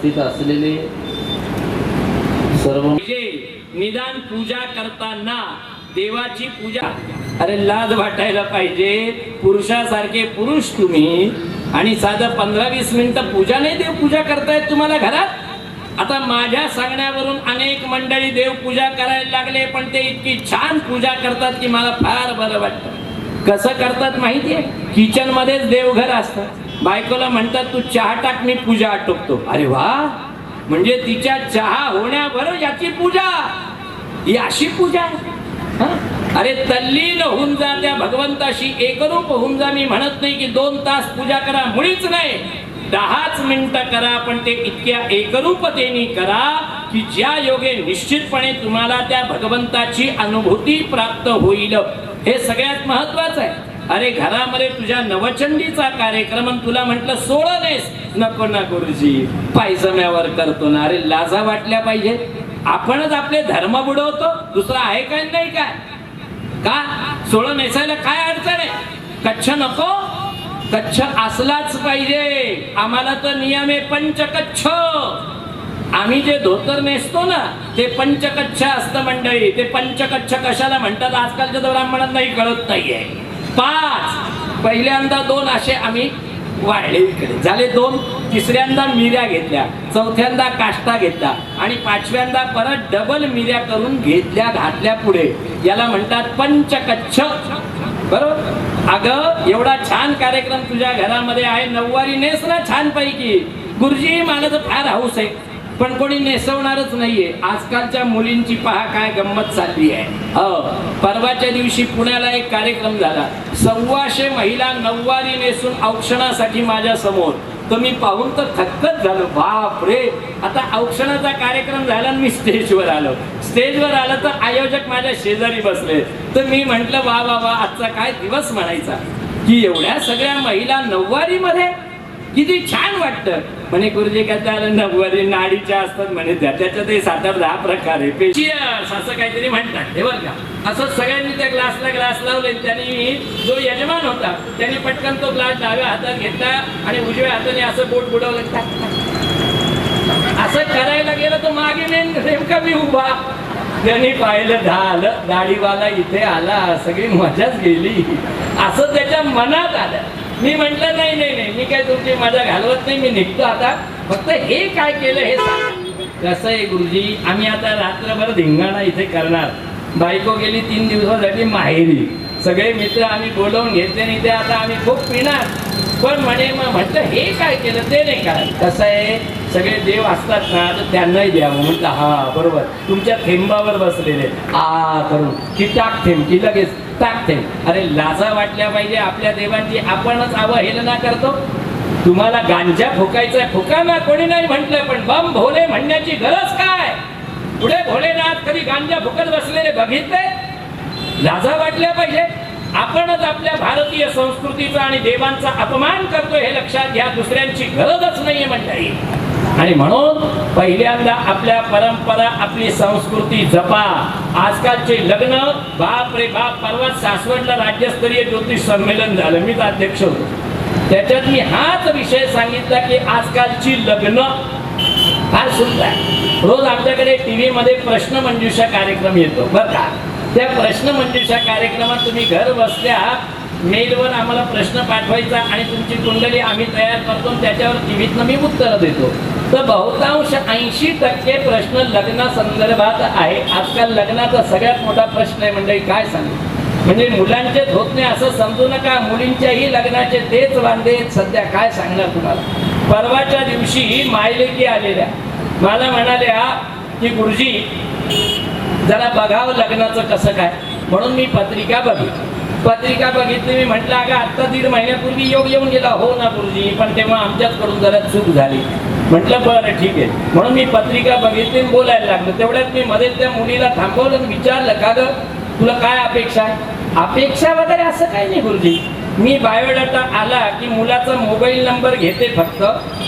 उपस्थित असलेले सर्व म्हणजे निदान पूजा करताना देवाची पूजा अरे लाज वाटायला पाहिजे. पुरुषासारखे पुरुष तुम्ही आणि साधं पंधरा वीस मिनिटं पूजा नाही देव पूजा करतायत तुम्हाला घरात? आता माझ्या सांगण्यावरून अनेक मंडळी देव पूजा करायला लागले पण ते इतकी छान पूजा करतात की मला फार बरं वाटतं. कसं करतात माहितीये? किचन मध्येच देवघर असतं. बायकोला म्हणतात तू चहा टाक मी पूजा आटोपतो. अरे वा! म्हणजे तिच्या चहा होण्यावर याची पूजा. ही अशी पूजा अरे तल्लीन होऊन जा त्या भगवंताशी. एकरूप होऊन जा. मी म्हणत नाही की दोन तास पूजा करा मुळीच नाही. दहाच मिनिटं करा पण ते इतक्या एकरूपतेने करा की ज्या योगे निश्चितपणे तुम्हाला त्या भगवंताची अनुभूती प्राप्त होईल. हे सगळ्यात महत्वाचं आहे. अरे घरामध्ये तुझ्या नवचंडीचा कार्यक्रम आणि तुला म्हटलं सोळं नेस नको ना गुरुजी पायजम्यावर करतो ना. अरे लाजा वाटल्या पाहिजे आपणच आपले धर्म बुडवतो दुसरा आहे काय नाही काय? का? सोळं नेसायला काय अडचण आहे? कच्छ नको. कच्छ असलाच पाहिजे. आम्हाला तर नियम आहे पंचकच्छ. आम्ही जे धोतर नेसतो ना ते पंचकच्छ असतं मंडळी. ते पंचकच्छ कशाला म्हणतात? आजकालच्या तर ब्राह्मणांनाही कळत नाहीये. पाच. पहिल्यांदा दोन असे आम्ही वाढले इकडे. झाले दोन. तिसऱ्यांदा मिऱ्या घेतल्या. चौथ्यांदा काष्टा घेतला. आणि पाचव्यांदा परत डबल मिऱ्या करून घेतल्या घातल्या पुढे. याला म्हणतात पंचकच्छ. बरोबर? अगं एवढा छान कार्यक्रम तुझ्या घरामध्ये आहे. नऊवारी नेस ना छान पैकी गुरुजी मला तर फार हाऊस आहे. पण कोणी नेसवणारच नाहीये. आजकालच्या मुलींची पहा काय गंमत चालली आहे. हो परवाच्या दिवशी पुण्याला एक कार्यक्रम झाला. सव्वाशे महिला नऊवारी नेसून औक्षणासाठी माझ्यासमोर. तर मी पाहून तर थक्कच झालो. बाप रे आता औक्षणाचा कार्यक्रम झाला आणि मी स्टेजवर आलो. स्टेजवर आलं तर आयोजक माझ्या शेजारी बसले. तर मी म्हंटल वा वा वा आजचा काय दिवस म्हणायचा? की एवढ्या सगळ्या महिला नऊवारीमध्ये किती छान वाटतं. म्हणे गुरुजी काय नववारी नाडीच्या असतात म्हणे त्याच्या त्याच्यात ते सात आठ दहा प्रकार आहे. असं काहीतरी म्हणतात. हे बरं का? असं सगळ्यांनी त्या ग्लासला ग्लास लावले त्यांनी जो यजमान होता त्याने पटकन तो ग्लास डाव्या हातात घेतला आणि उजव्या हाताने असं बोट बुडवलं. टाक, असं करायला गेलं तर मागे नेमका मी उभा. त्यांनी पाहिलं झालं. दाढीवाला इथे आला सगळी मजाच गेली. असं त्याच्या मनात आलं. मी म्हटलं नाही नाही नाही मी काय तुमची मजा घालवत नाही मी निघतो आता. फक्त हे काय केलं हे सांगा. कसं आहे गुरुजी आम्ही आता रात्रभर धिंगाणा इथे करणार. बायको गेली तीन दिवसासाठी माहेरी. सगळे मित्र आम्ही बोलवून घेतले नाही ते आता आम्ही खूप पिणार. पण म्हणे मग म्हटलं हे काय केलं ते नाही काय? कसं आहे सगळे देव असतात ना तर त्यांनाही द्यावं. म्हटलं हा बरोबर. तुमच्या थेंबावर बसलेले. आ करून. की टाक थेंब की लगेच टाकते. अरे लाजा वाटल्या पाहिजे आपल्या देवांची. आपणच अवहेलना करतो. तुम्हाला गांजा फुकायचा फुका ना कोणी नाही म्हटलं पण बम भोले म्हणण्याची गरज काय? पुढे भोलेनाथ कधी गांजा फुकत बसलेले बघितले? लाजा वाटल्या पाहिजे. आपणच आपल्या भारतीय संस्कृतीचा आणि देवांचा अपमान करतोय हे लक्षात घ्या. दुसऱ्यांची गरजच नाहीये मंडळी आणि म्हणून पहिल्यांदा आपल्या परंपरा आपली संस्कृती जपा. आजकालचे लग्न बाप रे बाप परवा सासवडला राज्यस्तरीय ज्योतिष संमेलन झालं. मीच अध्यक्ष होतो. त्याच्यात मी हाच विषय सांगितला की आजकालची लग्न फार सुंदर आहे. रोज आमच्याकडे टीव्ही मध्ये प्रश्नमंजुषा कार्यक्रम येतो. बरं का? त्या प्रश्न मंजुषा कार्यक्रमात तुम्ही घर बसल्या मेलवर आम्हाला प्रश्न पाठवायचा आणि तुमची कुंडली आम्ही तयार करतो आणि त्याच्यावर टीव्हीतनं मी उत्तरं देतो. तर बहुतांश ऐंशी टक्के प्रश्न लग्ना संदर्भात आहे. आजकाल लग्नाचा सगळ्यात मोठा प्रश्न आहे म्हणजे काय सांगू? म्हणजे मुलांचे होत नाही असं समजू नका मुलींच्याही लग्नाचे तेच वांदे सध्या काय सांगणार तुम्हाला? परवाच्या दिवशी मायलेकी आलेल्या. मला म्हणाल्या की गुरुजी जरा बघावं लग्नाचं कसं काय? म्हणून मी पत्रिका बघितली. पत्रिका बघितली मी म्हटलं अगं आत्ता दीड महिन्यापूर्वी योग येऊन गेला. हो ना गुरुजी पण तेव्हा आमच्याचकडून जरा चूक झाली. म्हटलं बरं ठीक आहे. म्हणून मी पत्रिका बघितली बोलायला लागलो. तेवढ्यात मी मध्ये त्या मुलीला थांबवलं आणि विचारलं का ग? तुला काय अपेक्षा आहे? अपेक्षा वगैरे असं काही नाही गुरुजी. मी बायोडाटा आला की मुलाचा मोबाईल नंबर घेते फक्त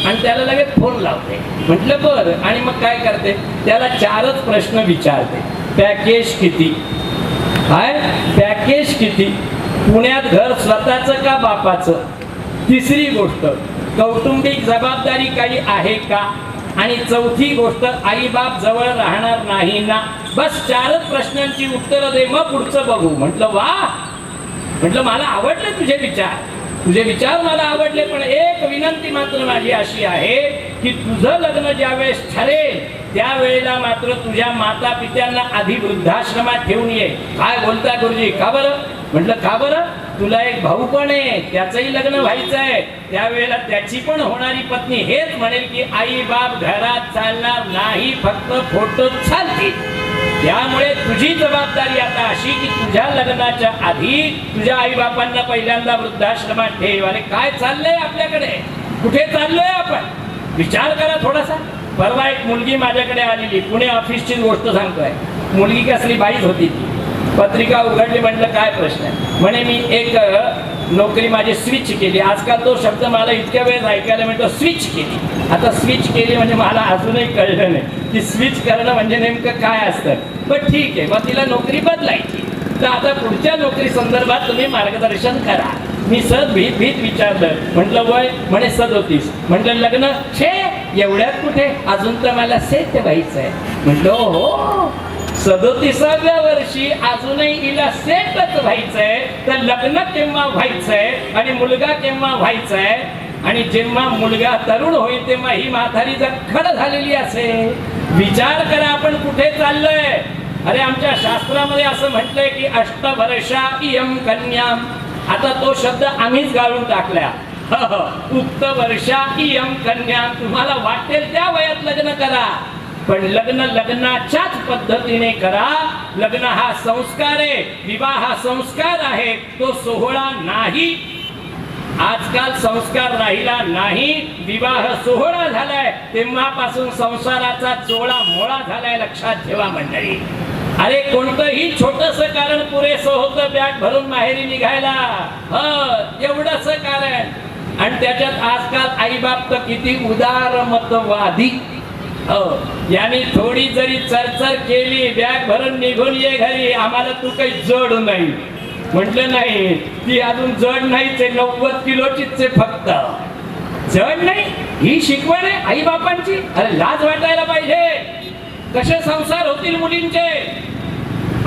आणि त्याला लगेच फोन लावते. म्हटलं बरं. आणि मग काय करते? त्याला चारच प्रश्न विचारते. पॅकेज किती? काय पॅकेज किती? पुण्यात घर स्वतःचं का बापाचं? तिसरी गोष्ट कौटुंबिक जबाबदारी काही आहे का? आणि चौथी गोष्ट आईबाप जवळ राहणार नाही ना? बस चारच प्रश्नांची उत्तरं दे मग पुढचं बघू. म्हटलं वा. म्हटलं मला आवडले तुझे विचार. तुझे विचार मला आवडले पण एक विनंती मात्र माझी अशी आहे की तुझं लग्न ज्यावेळेस ठरेल त्यावेळेला मात्र तुझ्या माता पित्यांना आधी वृद्धाश्रमात ठेवून ये. काय बोलता गुरुजी? का बरं? म्हटलं का बरं? तुला एक भाऊ पण आहे. त्याचंही लग्न व्हायचं आहे त्यावेळेला त्याची पण होणारी पत्नी हेच म्हणेल की आई बाप घरात चालणार नाही. फक्त फोटो चालतील. त्यामुळे तुझी जबाबदारी आता अशी की तुझ्या लग्नाच्या आधी तुझ्या आई बापांना पहिल्यांदा वृद्धाश्रमात ठेव. अरे काय चाललंय आपल्याकडे? कुठे चाललोय आपण? विचार करा थोडासा. परवा एक मुलगी माझ्याकडे आलेली पुणे ऑफिसची गोष्ट सांगतोय. मुलगी कसली बाईच होती ती. पत्रिका उघडली म्हटलं काय प्रश्न आहे? म्हणे मी एक नोकरी माझी स्विच केली. आजकाल तो शब्द मला इतक्या वेळेस ऐकायला मिळतो स्विच केली. आता स्विच केली म्हणजे मला अजूनही कळलं नाही. की स्विच करणं म्हणजे नेमकं काय असतं? पण ठीक आहे मग तिला नोकरी बदलायची. तर आता पुढच्या नोकरी संदर्भात तुम्ही मार्गदर्शन करा. मी सद भीत भीत विचारलं. म्हटलं वय म्हणे सदोतीस म्हटलं लग्न छे एवढ्यात कुठे? अजून तर मला सेट व्हायचं आहे. म्हटलं हो सदोतीसाव्या वर्षी अजूनही हिला सेटच व्हायचंय. तर लग्न केव्हा व्हायचंय आणि मुलगा केव्हा व्हायचाय? आणि जेव्हा मुलगा तरुण होईल तेव्हा ही म्हातारी जखड झालेली असेल विचार करा आपण कुठे चाललोय. अरे आमच्या शास्त्रामध्ये असं म्हटलंय की अष्टवर्षा इयम कन्याम आता तो शब्द आम्हीच गाळून टाकला हो, हो. उक्त वर्षा इयम कन्या. तुम्हाला वाटेल त्या वयात लग्न करा. पण लग्न लग्नाच्याच पद्धतीने करा. लग्न हा संस्कार आहे. विवाह हा संस्कार आहे. तो सोहळा नाही. आजकाल संस्कार राहिला नाही. विवाह सोहळा झालाय. तेव्हापासून संसाराचा चोळा मोळा झालाय. लक्षात ठेवा मंडळी. अरे कोणतंही छोटस कारण पुरेसं होतं बॅग भरून माहेरी निघायला. ह एवढंच कारण. आणि त्याच्यात आजकाल आईबाप तर किती उदार मतवादी. याने थोडी जरी चरचर केली बॅग भरून निघून ये घरी आम्हाला तू काही जड नाही. म्हटलं नाही ती अजून जड नाहीच आहे नव्वद किलोचीच आहे फक्त. जड नाही ही शिकवण आहे आई बापांची अरे लाज वाटायला पाहिजे. कसे संसार होतील मुलींचे?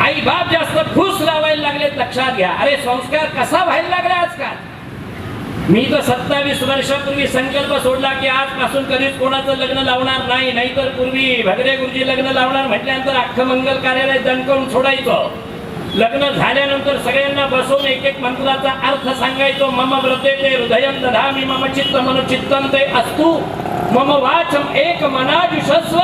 आई बाप जास्त खुश लावायला लागलेत लक्षात घ्या. अरे संस्कार कसा व्हायला लागला आजकाल? मी तर सत्तावीस वर्षापूर्वी संकल्प सोडला की आजपासून कधीच कोणाचं लग्न लावणार नाही. नाहीतर पूर्वी भगरे गुरुजी लग्न लावणार म्हटल्यानंतर अख्खं मंगल कार्यालय दणकवून सोडायचं. लग्न झाल्यानंतर सगळ्यांना बसवून एक एक मंत्राचा अर्थ सांगायचो. मम व्रते ते हृदयं दधामी मम चित्त मनुचित्तं ते अस्तु। मम वाचम एक मनाजुषस्व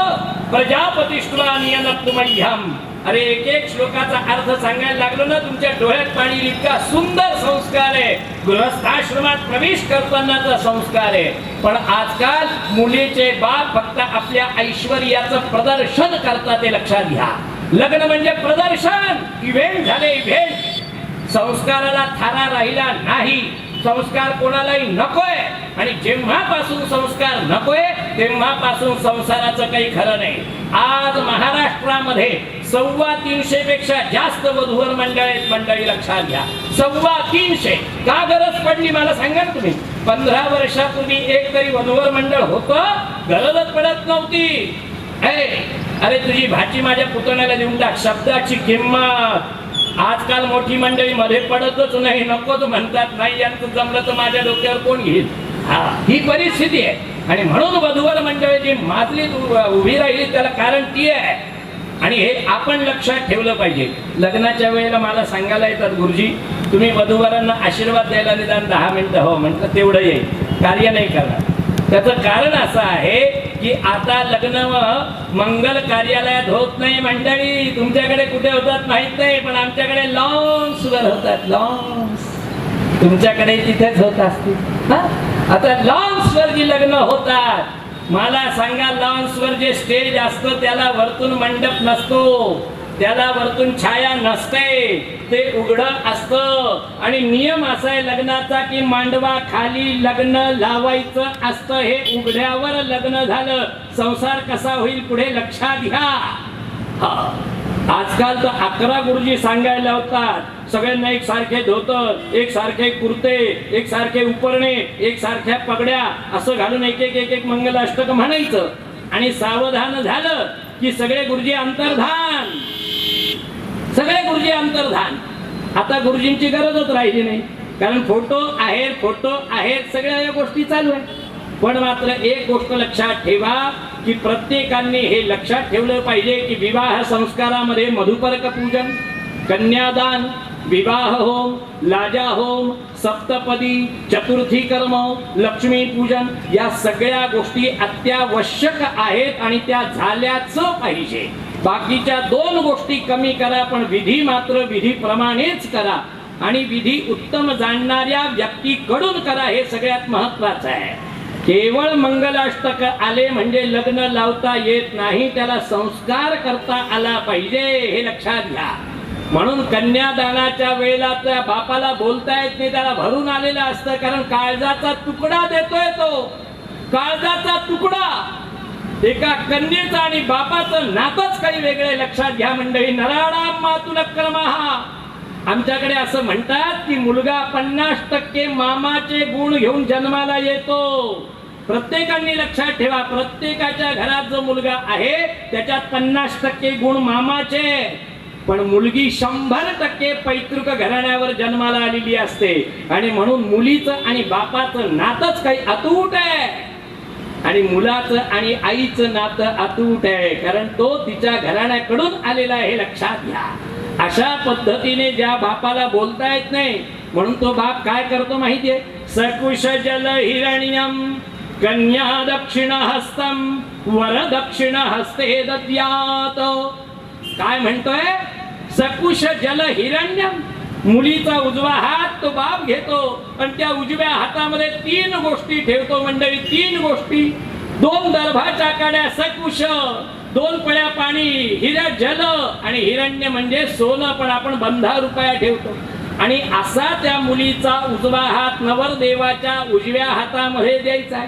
प्रजापतिष्ठवा नियनत्तुमह्यम अरे एक एक श्लोकाचा अर्थ सांगायला लागलो ना तुमच्या डोळ्यात पाणी इतका सुंदर संस्कार आहे. गृहस्थाश्रमात प्रवेश करतानाचा संस्कार आहे. पण आजकाल मुलीचे बाप फक्त आपल्या ऐश्वर्याचं प्रदर्शन करतात ते लक्षात घ्या. लग्न म्हणजे प्रदर्शन. इव्हेंट झाले इव्हेंट. संस्काराला थारा राहिला नाही. संस्कार कोणालाही नकोय. आणि जेव्हापासून संस्कार नकोय तेव्हापासून संसाराचं काही खरं नाही. आज महाराष्ट्रामध्ये सव्वा तीनशे पेक्षा जास्त वधूवर मंडळ मंडळी लक्षात घ्या. सव्वा तीनशे. का गरज पडली मला सांगा ना तुम्ही? पंधरा वर्षापूर्वी एक तरी वधूवर मंडळ होतं गरजच पडत नव्हती. अरे तुझी भाची माझ्या पुतण्याला देऊन टाक शब्दाची किंमत. आजकाल मोठी मंडळी मध्ये पडतच नाही नकोच म्हणतात. नाही यांचं जमलं तर माझ्या डोक्यावर कोण घेईल? हा ही परिस्थिती आहे. आणि म्हणून वधूवर मंडळी जी माजली उभी राहिली त्याला कारण ती आहे. आणि हे आपण लक्षात ठेवलं पाहिजे. लग्नाच्या वेळेला मला सांगायला येतात गुरुजी तुम्ही वधूवरांना आशीर्वाद द्यायला निदान दहा मिनिटं हो म्हटलं तेवढं येईल. कार्य नाही करणार. त्याचं कारण असं आहे की आता लग्न मंगल कार्यालयात होत नाही मंडळी. तुमच्याकडे कुठे होतात माहीत नाही पण आमच्याकडे लॉन्स वर होतात लॉन्स. तुमच्याकडे तिथेच होत असतील. आता लॉन्स वर जी लग्न होतात मला सांगा लॉन्स वर जे स्टेज असतो त्याला वरतून मंडप नसतो. त्याला वरतून छाया नसते. ते उघड असत. आणि नियम असा आहे लग्नाचा की मांडवा खाली लग्न लावायचं असतं. हे उघड्यावर लग्न झालं. संसार कसा होईल पुढे लक्षात घ्या. हा. आजकाल तर अकरा गुरुजी सांगायला होतात सगळ्यांना एक सारखे धोतर एक सारखे कुर्ते एक सारखे उपरणे एक सारख्या पगड्या असं घालून एक एक एक एक मंगल अष्टक म्हणायचं. आणि सावधान झालं की सगळे गुरुजी अंतर्धान. सगळे गुरुजी अंतर्धान. आता गुरुजींची गरजच राहिली नाही. कारण फोटो आहेत फोटो आहेत सगळ्या या गोष्टी चालू आहेत. पण मात्र एक गोष्ट लक्षात ठेवा की प्रत्येकाने हे लक्षात ठेवलं पाहिजे की विवाह संस्कारामध्ये मधुपर्क पूजन कन्यादान विवाह होम लाजा होम सप्तपदी चतुर्थी कर्म लक्ष्मी पूजन या सगळ्या गोष्टी अत्यावश्यक आहेत आणि त्या झाल्याच पाहिजे. बाकीच्या दोन गोष्टी कमी करा पण विधी मात्र विधीप्रमाणेच करा. आणि विधी उत्तम जाणणाऱ्या व्यक्तीकडून करा हे सगळ्यात महत्वाचं आहे. केवळ मंगलाष्टक आले म्हणजे लग्न लावता येत नाही त्याला संस्कार करता आला पाहिजे हे लक्षात घ्या. म्हणून कन्यादानाच्या वेळेला त्या बापाला बोलता येत नाही त्याला भरून आलेलं असतं कारण काळजाचा तुकडा देतोय तो. काळजाचा तुकडा. एका कन्येचं आणि बापाचं नातच काही वेगळे लक्षात घ्या मंडळी नराडा मातुल क्रमहा आमच्याकडे असं म्हणतात की मुलगा पन्नास टक्के मामाचे गुण घेऊन जन्माला येतो. प्रत्येकाने लक्षात ठेवा प्रत्येकाच्या घरात जो मुलगा आहे त्याच्यात पन्नास टक्के गुण मामाचे. पण मुलगी शंभर टक्के पैतृक घराण्यावर जन्माला आलेली असते. आणि म्हणून मुलीचं आणि बापाचं नातच काही अतूट आहे. आणि मुलाचं आणि आईचं नातं अतूट आहे कारण तो तिच्या घराण्याकडून आलेला आहे हे लक्षात घ्या. अशा पद्धतीने ज्या बापाला बोलता येत नाही म्हणून तो बाप काय करतो माहितीये? सकुश जल हिरण्यम कन्या दक्षिण हस्तम वर दक्षिण हस्ते दद्यात काय म्हणतोय? सकुश जल हिरण्यम. मुलीचा उजवा हात तो बाप घेतो आणि त्या उजव्या हातामध्ये तीन गोष्टी ठेवतो मंडळी तीन गोष्टी. दोन दर्भाच्या काड्या सकुश दोन पळ्या पाणी हिरा जल आणि हिरण्य म्हणजे सोनं पण आपण बंधा रुपया ठेवतो. आणि असा त्या मुलीचा उजवा हात नवरदेवाच्या उजव्या हातामध्ये द्यायचा आहे.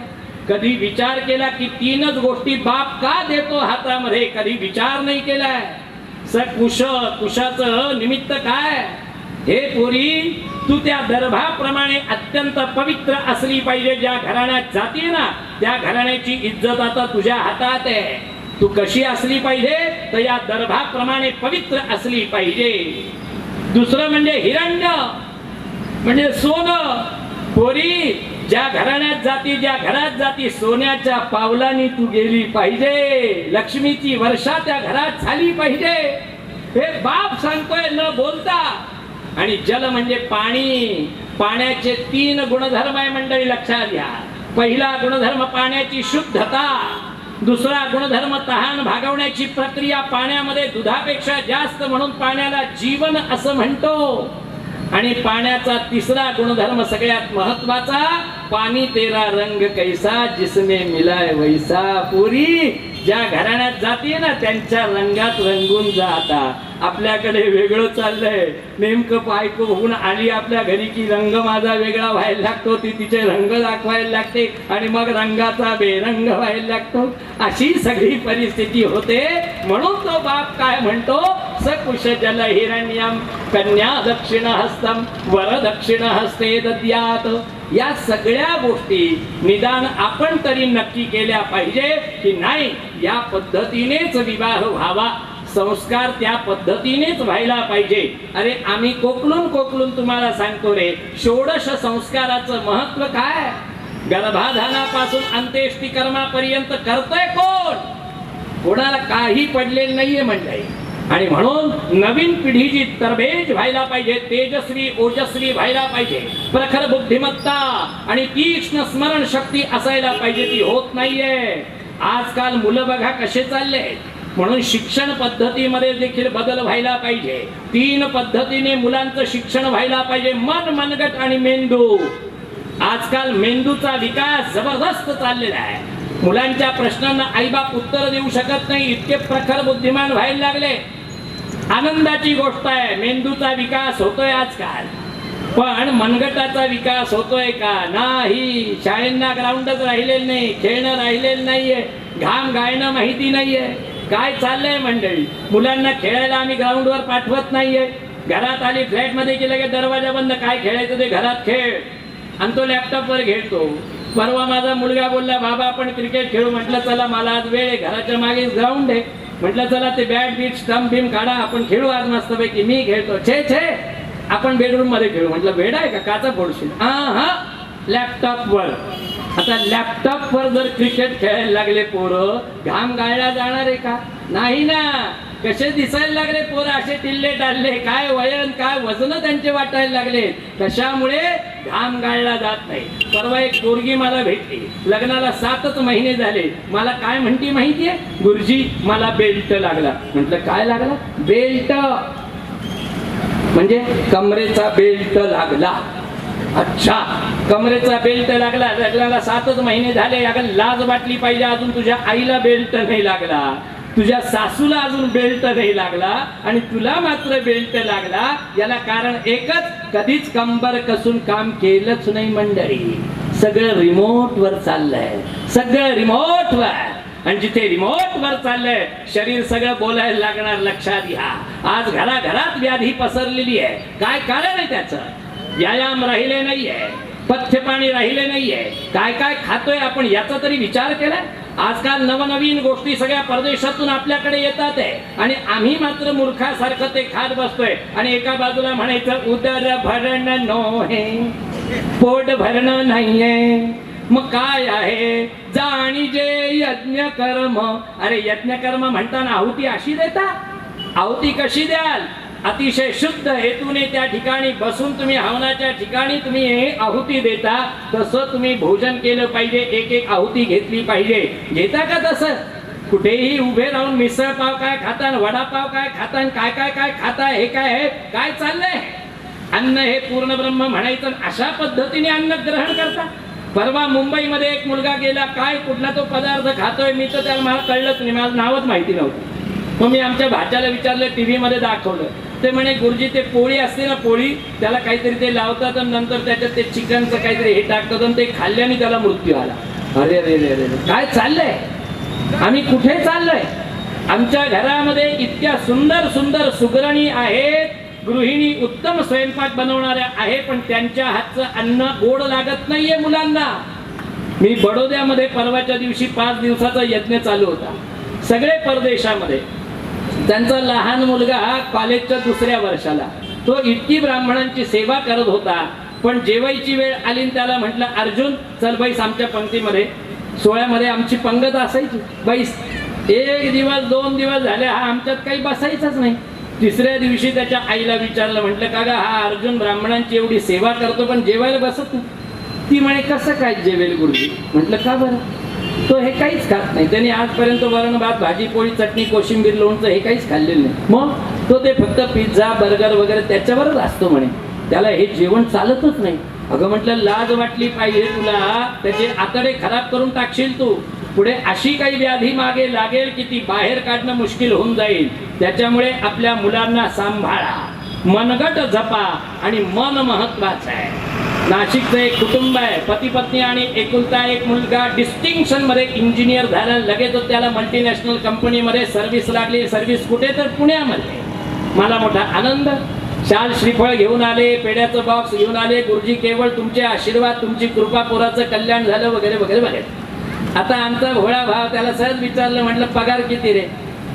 कधी विचार केला की तीनच गोष्टी बाप का देतो हातामध्ये? कधी विचार नाही केलाय स कुश कुशाचं निमित्त काय? हे पोरी तू त्या दर्भाप्रमाणे अत्यंत पवित्र असली पाहिजे. ज्या घराण्यात जाते ना त्या घराण्याची इज्जत आता तुझ्या हातात आहे. तू कशी असली पाहिजे? तर या दर्भाप्रमाणे पवित्र असली पाहिजे. दुसरं म्हणजे हिरण्य म्हणजे सोनं. पोरी ज्या घराण्यात जाती ज्या घरात जाती सोन्याच्या पावलांनी तू गेली पाहिजे. लक्ष्मीची वर्षा त्या घरात झाली पाहिजे. हे बाप सांगतोय न बोलता. आणि जल म्हणजे पाणी. पाण्याचे तीन गुणधर्म आहे मंडळी लक्षात घ्या. पहिला गुणधर्म पाण्याची शुद्धता. दुसरा गुणधर्म तहान भागवण्याची प्रक्रिया पाण्यामध्ये दुधापेक्षा जास्त म्हणून पाण्याला जीवन असं म्हणतो. आणि पाण्याचा तिसरा गुणधर्म सगळ्यात महत्त्वाचा पाणी तेरा रंग कैसा जिसने मिलाय वैसा पुरी. ज्या घराण्यात जाते ना त्यांच्या रंगात रंगून जाता. आपल्याकडे वेगळं चाललंय. नेमकं बायको होऊन आली आपल्या घरी की रंग माझा वेगळा व्हायला लागतो? ती तिचे रंग दाखवायला लागते आणि मग रंगाचा बेरंग व्हायला लागतो. अशी सगळी परिस्थिती होते. म्हणून तो बाप काय म्हणतो? सकुश जल हिरण्यम कन्या दक्षिण हस्तम वर दक्षिण हस्ते दद्यात. या सगळ्या गोष्टी निदान आपण तरी नक्की केल्या पाहिजे की नाही? या पद्धतीनेच विवाह व्हावा. संस्कार त्या पद्धतीनेच व्हायला पाहिजे. अरे आम्ही कोकलून कोकलून तुम्हाला सांगतो रे षोडश संस्काराचं महत्त्व काय? गर्भाधानापासून अंत्येष्टी कर्मापर्यंत करतोय कोण? कोणाला काही पडलेलं नाहीये म्हणलंय आणि म्हणून नवीन पिढी जी तरबेज व्हायला पाहिजे तेजस्वी ओजस्वी व्हायला पाहिजे प्रखर बुद्धिमत्ता आणि तीक्ष्ण स्मरण शक्ती असायला पाहिजे ती होत नाहीये. आजकाल मुलं बघा कसे चालले म्हणून शिक्षण पद्धतीमध्ये देखील बदल व्हायला पाहिजे. तीन पद्धतीने मुलांचं शिक्षण व्हायला पाहिजे. मन मनगट आणि मेंदू. आजकाल मेंदूचा विकास जबरदस्त चाललेला आहे. मुलांच्या प्रश्नांना आईबाप उत्तर देऊ शकत नाही इतके प्रखर बुद्धिमान व्हायला लागले. आनंदाची गोष्ट आहे मेंदूचा विकास होतोय आजकाल. पण मनगटाचा विकास होतोय का? नाही. शाळेंना ग्राउंडच राहिलेलं नाही खेळणं राहिलेलं नाहीये. घाम गायनं माहिती नाहीये. काय चाललंय मंडळी? मुलांना खेळायला आम्ही ग्राउंडवर पाठवत नाहीये. घरात आली फ्लॅटमध्ये गेलं की दरवाजा बंद. काय खेळायचं ते घरात खेळ. आणि तो लॅपटॉपवर खेळतो परवा माझा मुलगा बोलला बाबा आपण क्रिकेट खेळू. म्हटलं चला मला आज वेळ आहे. घराच्या मागे ग्राउंड आहे. म्हटलं चला ते बॅट बीट स्टंप बिम काढा. आपण खेळू आज मस्तपैकी. मी खेळतो. छे छे आपण बेडरूममध्ये खेळू. म्हटलं बेड आहे का? काचा फोडशील. हा हा लॅपटॉपवर आता लॅपटॉप वर जर क्रिकेट खेळायला लागले पोरं घाम गाळला जाणार आहे का? नाही ना. कसे दिसायला लागले पोरं? असे टिल्ले टाळले काय वयन काय वजन त्यांचे वाटायला लागले? कशामुळे घाम गाळला जात नाही. परवा एक पोरगी मला भेटली. लग्नाला सातच महिने झाले. मला काय म्हणती माहितीये? गुरुजी मला बेल्ट लागला. म्हटलं काय लागला? बेल्ट म्हणजे कमरेचा बेल्ट लागला. अच्छा. कमरेचा बेल्ट लागला लग्नाला सातच महिने झाले अगं लाज वाटली पाहिजे अजून तुझ्या आईला बेल्ट नाही लागला. तुझ्या सासूला अजून बेल्ट नाही लागला आणि तुला मात्र बेल्ट लागला. याला कारण एकच कधीच कंबर कसून काम केलंच नाही मंडळी. सगळं रिमोट वर चाललंय. सगळं रिमोट वर. आणि जिथे रिमोट वर चाललंय शरीर सगळं बोलायला लागणार लक्षात घ्या. आज घराघरात व्याधी पसरलेली आहे. काय कारण आहे त्याचं? व्यायाम राहिले नाहीये पथ्य पाणी राहिले नाहीये. काय काय खातोय आपण याचा तरी विचार केलाय आजकाल नवनवीन गोष्टी सगळ्या परदेशातून आपल्याकडे येतात आहे. आणि आम्ही मात्र मूर्खासारखं ते खात बसतोय. आणि एका बाजूला म्हणायचं उदर भरण नो हे पोट भरणं नाहीये. मग काय आहे? जा आणि जे यज्ञ कर्म अरे यज्ञ कर्म म्हणताना आहुती अशी देता? आहुती कशी द्याल? अतिशय शुद्ध हेतूने त्या ठिकाणी बसून तुम्ही हवनाच्या ठिकाणी तुम्ही हे आहुती देता तसं तुम्ही भोजन केलं पाहिजे एक एक आहुती घेतली पाहिजे. घेता का तसं? कुठेही उभे राहून मिसळ पाव काय खाता वडापाव काय खाता काय काय काय खाता हे काय आहे? काय चाललंय? अन्न हे पूर्ण ब्रह्म म्हणायचं आणि अशा पद्धतीने अन्न ग्रहण करता. परवा मुंबईमध्ये एक मुलगा गेला काय कुठला तो पदार्थ खातोय मी तर त्याला मला कळलंच नाही मला नावच माहिती नव्हतं. मग मी आमच्या भाच्याला विचारलं टी व्हीमध्ये दाखवलं. ते म्हणे गुरुजी ते पोळी असते ना पोळी त्याला काहीतरी ते लावतात आणि नंतर त्याच्यात ते चिकनचं काहीतरी हे टाकतात आणि ते खाल्ल्याने त्याला मृत्यू आला. अरे अरे अरे अरे काय चाललंय? आम्ही कुठे चाललोय? आमच्या घरामध्ये इतक्या सुंदर सुंदर सुगरणी आहेत. गृहिणी उत्तम स्वयंपाक बनवणाऱ्या आहे पण त्यांच्या हातचं अन्न गोड लागत नाहीये मुलांना. मी बडोद्यामध्ये परवाच्या दिवशी पाच दिवसाचा यज्ञ चालू होता. सगळे परदेशामध्ये. त्यांचा लहान मुलगा कॉलेजच्या दुसऱ्या वर्षाला. तो इतकी ब्राह्मणांची सेवा करत होता पण जेवायची वेळ आली त्याला म्हटलं अर्जुन चल बैस आमच्या पंक्तीमध्ये. सोहळ्यामध्ये आमची पंगत असायची. बैस. एक दिवस दोन दिवस झाले हा आमच्यात काही बसायचाच नाही. तिसऱ्या दिवशी त्याच्या आईला विचारलं म्हटलं का गा हा अर्जुन ब्राह्मणांची एवढी सेवा करतो पण जेवायला बसत नाही. ती म्हणे कसं काय जेवेल गुरुजी? म्हटलं का बरं? तो हे काहीच खात नाही. त्याने आजपर्यंत वरण भात भाजी पोळी चटणी कोशिंबीर लोणचं हे काहीच खाल्लेलं नाही. मग तो ते फक्त पिझ्झा बर्गर वगैरे त्याच्यावरच असतो म्हणे. त्याला हे जेवण चालतच नाही. अगं म्हटलं लाज वाटली पाहिजे तुला. त्याचे आतडे खराब करून टाकशील तू. पुढे अशी काही व्याधी मागे लागेल की ती बाहेर काढणं मुश्किल होऊन जाईल. त्याच्यामुळे आपल्या मुलांना सांभाळा. मनगट जपा आणि मन महत्वाचं आहे. नाशिकचं एक कुटुंब आहे. पती पत्नी आणि एकुलता एक मुलगा. डिस्टिंक्शनमध्ये इंजिनियर झाला. लगेचच त्याला मल्टीनॅशनल कंपनीमध्ये सर्व्हिस लागली. सर्व्हिस कुठे तर पुण्यामध्ये. मला मोठा आनंद. शाल श्रीफळ घेऊन आले. पेड्याचं बॉक्स घेऊन आले. गुरुजी केवळ तुमचे आशीर्वाद तुमची कृपा पोराचं कल्याण झालं वगैरे वगैरे वगैरे. आता आमचा भोळा भाव त्याला सहज विचारलं म्हटलं पगार किती रे?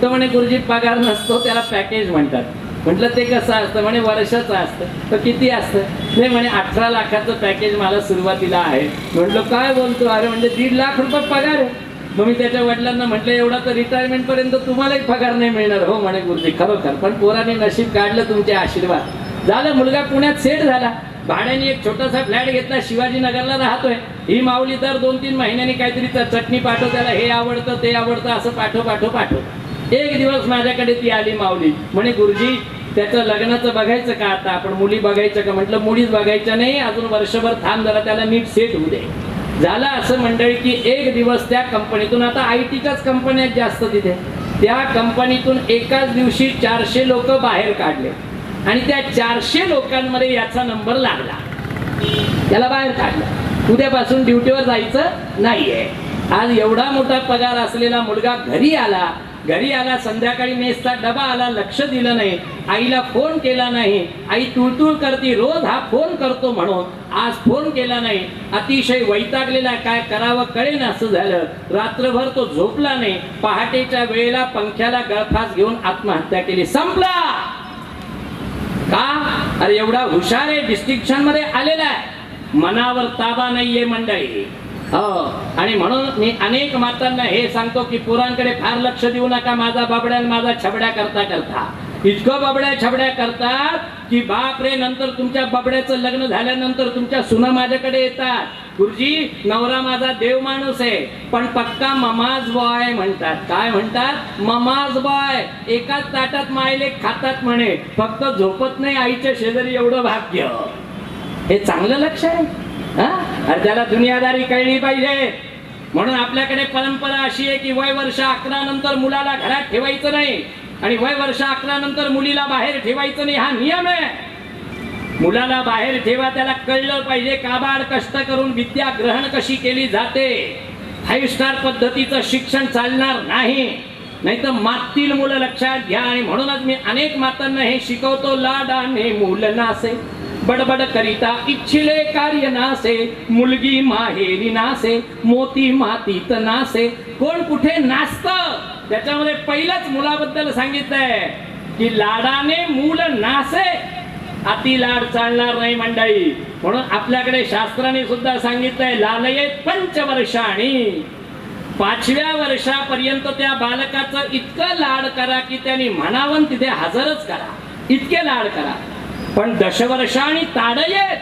तो म्हणे गुरुजी पगार नसतो. त्याला पॅकेज म्हणतात. म्हटलं ते कसं असतं? म्हणे वर्षाचं असतं. तर किती असतं? नाही म्हणे अठरा लाखाचं पॅकेज मला सुरुवातीला आहे. म्हटलं काय बोलतो? अरे म्हणजे दीड लाख रुपये पगार आहे. मग मी त्याच्या वडिलांना म्हटलं एवढा तर रिटायरमेंटपर्यंत तुम्हाला तुम्हालाही पगार नाही मिळणार. हो म्हणे गुरुजी खरोखर. पण पोराने नशीब काढलं तुमचे आशीर्वाद. झालं मुलगा पुण्यात सेट झाला. भाड्याने एक छोटासा फ्लॅट घेतला. शिवाजीनगरला राहतोय. ही माऊली दर दोन तीन महिन्यांनी काहीतरी चटणी पाठव. त्याला हे आवडतं ते आवडतं असं पाठव पाठव पाठव. एक दिवस माझ्याकडे ती आली माऊली. म्हणे गुरुजी त्याचं लग्नाचं बघायचं का आता? आपण मुली बघायचं का? म्हटलं मुलीच बघायच्या नाही. अजून वर्षभर थांब जरा त्याला नीट सेट होऊ दे. झालं असं मंडळी की एक दिवस त्या कंपनीतून आता आय टीच्याच कंपनी आहेत जास्त तिथे त्या कंपनीतून एकाच दिवशी चारशे लोक बाहेर काढले. आणि त्या चारशे लोकांमध्ये याचा नंबर लागला. त्याला बाहेर काढलं. उद्यापासून ड्युटीवर जायचं नाहीये. आज एवढा मोठा पगार असलेला मुलगा घरी आला घरी आला संध्याकाळी मेसचा डबा आला लक्ष दिलं नाही आईला फोन केला नाही आई तुळतुळ करती रोज हा फोन करतो म्हणून आज फोन केला नाही अतिशय वैतागलेला काय करावं कळेन असं झालं. रात्रभर तो झोपला नाही पहाटेच्या वेळेला पंख्याला गळफास घेऊन आत्महत्या केली. संपला! का? अरे एवढा हुशार आहे डिस्टिक्शनमध्ये आलेला आहे. मनावर ताबा नाहीये मंडळी. हो. आणि म्हणून मी अनेक मातांना हे सांगतो की पोरांकडे फार लक्ष देऊ नका माझा बाबड्या माझा छबड्या करता करता. इतकं बाबड्या छबड्या करतात की बाप रे नंतर तुमच्या बाबड्याचं लग्न झाल्यानंतर तुमच्या सुना माझ्याकडे येतात. गुरुजी नवरा माझा देव माणूस आहे पण पक्का ममाज बॉय म्हणतात. काय म्हणतात? Mama's boy. एकाच ताटात मायले खातात म्हणे. फक्त झोपत नाही आईच्या शेजारी एवढं भाग्य. हे चांगलं लक्ष आहे. हा? अरे त्याला दुनियादारी कळली पाहिजे. म्हणून आपल्याकडे परंपरा अशी आहे की वय वर्ष अकरा नंतर मुलाला घरात ठेवायचं नाही आणि वय वर्ष अकरा नंतर मुलीला बाहेर ठेवायचं नाही हा नियम आहे. मुलाला बाहेर ठेवा त्याला कळलं पाहिजे काबाड कष्ट करून विद्या ग्रहण कशी केली जाते. फाईव्ह स्टार पद्धतीचं शिक्षण चालणार नाही. नाहीतर मातील मुलं लक्षात घ्या आणि म्हणूनच मी अनेक मातांना हे शिकवतो लाडाने मूल नासे. बडबड करिता इच्छिले कार्य नासे मुलगी माहेरी नासे मोती मातीत नासे. कोण कुठे नाचत? त्याच्यामध्ये पहिलंच मुलाबद्दल सांगितलंय की लाडाने मूल नासे अति लाड चालणार नाही मंडळी. म्हणून आपल्याकडे शास्त्राने सुद्धा सांगितलंय लालयेत पंचवर्षाणी. पाचव्या वर्षापर्यंत त्या बालकाचं इतकं लाड करा की त्यांनी म्हणावं तिथे हजरच करा. इतके लाड करा. पण दशवर्षांनी ताडयेत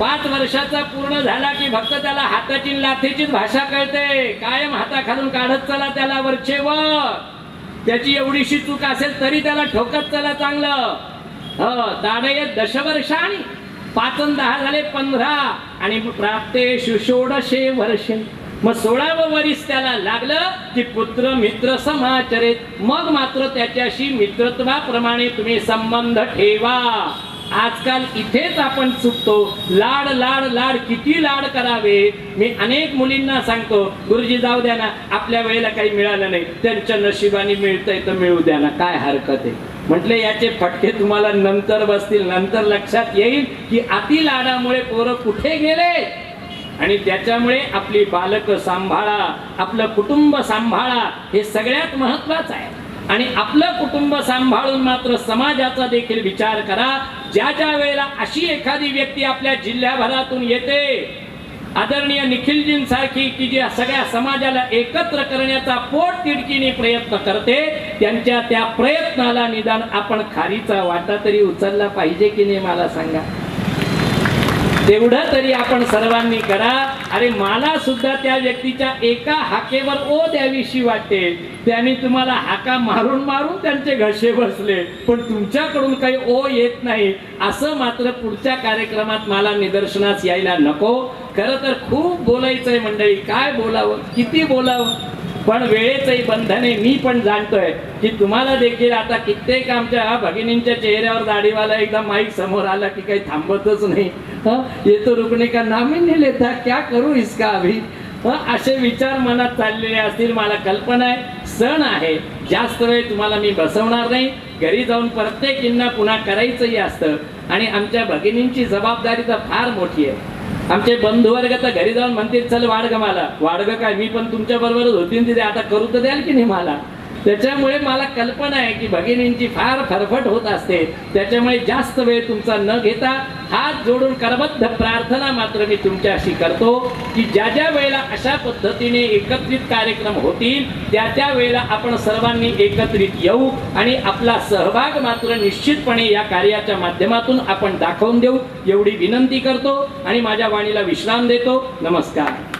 पाच वर्षाचा पूर्ण झाला की फक्त त्याला हाताची लाथीचीच लाथेचीच भाषा कळते. कायम हाताखालून काढत चला त्याला वरचे त्याची एवढीशी चूक असेल तरी त्याला ठोकत चला चांगलं. ह ताडयेत दशवर्षांनी पाच दहा झाले पंधरा. आणि प्राप्ते षोडशे वर्ष. मग सोळावं वरीस त्याला लागलं की पुत्र मित्र समाचरेत. मग मात्र त्याच्याशी मित्रत्वाप्रमाणे तुम्ही संबंध ठेवा. आजकाल इथेच आपण चुकतो. लाड लाड लाड किती लाड करावे? मी अनेक मुलींना सांगतो गुरुजी जाऊ द्या ना आपल्या वेळेला काही मिळालं नाही. त्यांच्या नशिबाने मिळतंय तर मिळू द्या ना काय हरकत आहे? म्हटले याचे फटके तुम्हाला नंतर बसतील नंतर लक्षात येईल की अति लाडामुळे पोरं कुठे गेले? आणि त्याच्यामुळे आपली बालक सांभाळा आपलं कुटुंब सांभाळा हे सगळ्यात महत्वाचं आहे. आणि आपलं कुटुंब सांभाळून मात्र समाजाचा देखील विचार करा. ज्या ज्या वेळेला अशी एखादी व्यक्ती आपल्या जिल्ह्याभरातून येते आदरणीय निखिलजींसारखी की जी सगळ्या समाजाला एकत्र करण्याचा पोट तिडकीने प्रयत्न करते त्यांच्या त्या प्रयत्नाला निदान आपण खारीचा वाटा तरी उचलला पाहिजे की नाही मला सांगा. तेवढं तरी आपण सर्वांनी करा. अरे मला सुद्धा त्या व्यक्तीच्या एका हाकेवर ओ द्यावीशी वाटते. त्यांनी तुम्हाला हाका मारून मारून त्यांचे घसे बसले. पण तुमच्याकडून काही ओ येत नाही. असं मात्र पुढच्या कार्यक्रमात मला निदर्शनास यायला नको. खरं तर खूप बोलायचंय मंडळी. काय बोलावं? किती बोलावं? पण वेळेचंही बंधने मी पण जाणतोय की तुम्हाला देखील आता कित्येक आमच्या भगिनींच्या चेहऱ्यावर दाढीवाला एकदा माईक समोर आला की काही थांबतच नाही. येतो ये तो रुकणे का नाम नाही लेता क्या करू इसका अभी? असे विचार मनात चाललेले असतील मला कल्पना आहे. सण आहे. जास्त वेळ तुम्हाला मी बसवणार नाही. घरी जाऊन प्रत्येकींना पुन्हा करायचंही असतं. आणि आमच्या भगिनींची जबाबदारी तर फार मोठी आहे. आमचे बंधुवर्ग तर घरी जाऊन म्हणतील चल वाडग मला. वाडग काय? मी पण तुमच्या बरोबरच होती तिथे. आता करू तर द्याल की नाही मला? त्याच्यामुळे मला कल्पना आहे की भगिनींची फार फरफट होत असते. त्याच्यामुळे जास्त वेळ तुमचा न घेता हात जोडून करबद्ध प्रार्थना मात्र मी तुमच्याशी करतो की ज्या ज्या वेळेला अशा पद्धतीने एकत्रित कार्यक्रम होतील त्या त्या वेळेला आपण सर्वांनी एकत्रित येऊ आणि आपला सहभाग मात्र निश्चितपणे या कार्याच्या माध्यमातून आपण दाखवून देऊ. एवढी विनंती करतो आणि माझ्या वाणीला विश्राम देतो. नमस्कार.